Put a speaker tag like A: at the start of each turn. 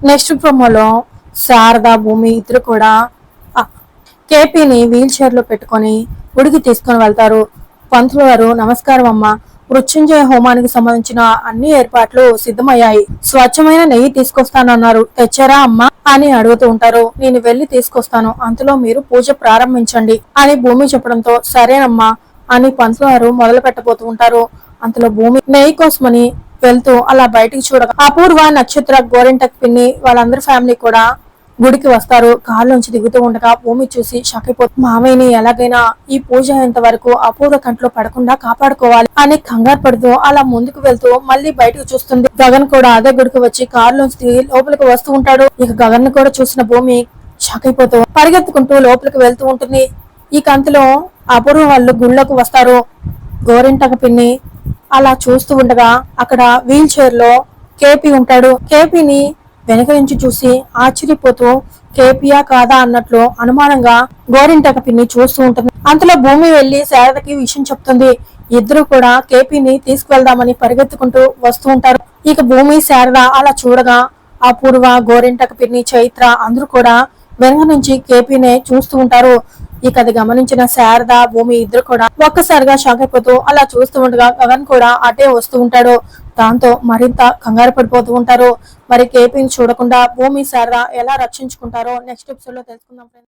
A: Next ప్రోమోలో శారద భూమి ఇద్దరు కూడా కేపీని వీల్ చైర్లో పెట్టుకొని ఉడికి తీసుకొని వెళ్తారు. పంతులు గారు నమస్కారం అమ్మా. మృత్యుంజయ హోమానికి సంబంధించిన అన్ని ఏర్పాట్లు సిద్ధమయ్యాయి. స్వచ్ఛమైన నెయ్యి తీసుకొస్తానన్నారు. తెచ్చారా అమ్మా? అని అడుగుతూ ఉంటారు. నేను వెళ్ళి తీసుకొస్తాను. అంతలో మీరు పూజ ప్రారంభించండి అని భూమి చెప్పడంతో సరేనమ్మా అని పంతులు గారు మొదలు పెట్టబోతూ ఉంటారు. అంతలో భూమి నెయ్యి కోసమని వెళ్తూ అలా బయటికి చూడగా అపూర్వ నక్షత్ర గోరింటకు పిన్ని వాళ్ళందరి ఫ్యామిలీ కూడా గుడికి వస్తారు. కాళ్ళలోంచి దిగుతూ ఉండగా భూమి చూసి షాక్ మామయ్యని ఎలాగైనా ఈ పూజ అయ్యేంత వరకు అపూర్వ కంట్లో పడకుండా కాపాడుకోవాలి అని కంగారు పడుతూ అలా ముందుకు వెళ్తూ మళ్ళీ బయటకు చూస్తుంది గగన్ కూడా అదే గుడికి వచ్చి కారులోంచి దిగి లోపలికి వస్తూ ఉంటాడు. ఇక గగన్ కూడా చూసిన భూమి షాక్ అయిపోతూ పరిగెత్తుకుంటూ లోపలికి వెళ్తూ ఉంటుంది. ఈ కంతలో అపూర్వ వాళ్ళు గుళ్ళకు వస్తారు. గోరింటక పిన్ని అలా చూస్తూ ఉండగా అక్కడ వీల్ చైర్లో కేపీ ఉంటాడు. కేపీని వెనక నుంచి చూసి ఆశ్చర్యపోతూ కేపీయా కాదా? అన్నట్లు అనుమానంగా గోరింటక పిన్ని చూస్తూ ఉంటుంది. అంతలో భూమి వెళ్ళి శారదకి విషయం చెప్తుంది. ఇద్దరు కూడా కేపీని తీసుకువెళ్దామని పరిగెత్తుకుంటూ వస్తూ ఉంటారు. ఇక భూమి శారద అలా చూడగా అపూర్వ గోరింటక పిన్ని చైత్ర అందరూ కూడా వెనక నుంచి కేపీనే చూస్తూ ఉంటారు. ఇక అది గమనించిన శారద భూమి ఇద్దరు కూడా ఒక్కసారిగా షాక్ అయిపోతూ అలా చూస్తూ ఉండగా గగన్ కూడా అటే వస్తూ ఉంటాడు దాంతో మరింత కంగారు పడిపోతూ ఉంటారు మరి కేపీని చూడకుండా భూమి శారద ఎలా రక్షించుకుంటారో నెక్స్ట్ ఎపిసోడ్లో తెలుసుకుందాం.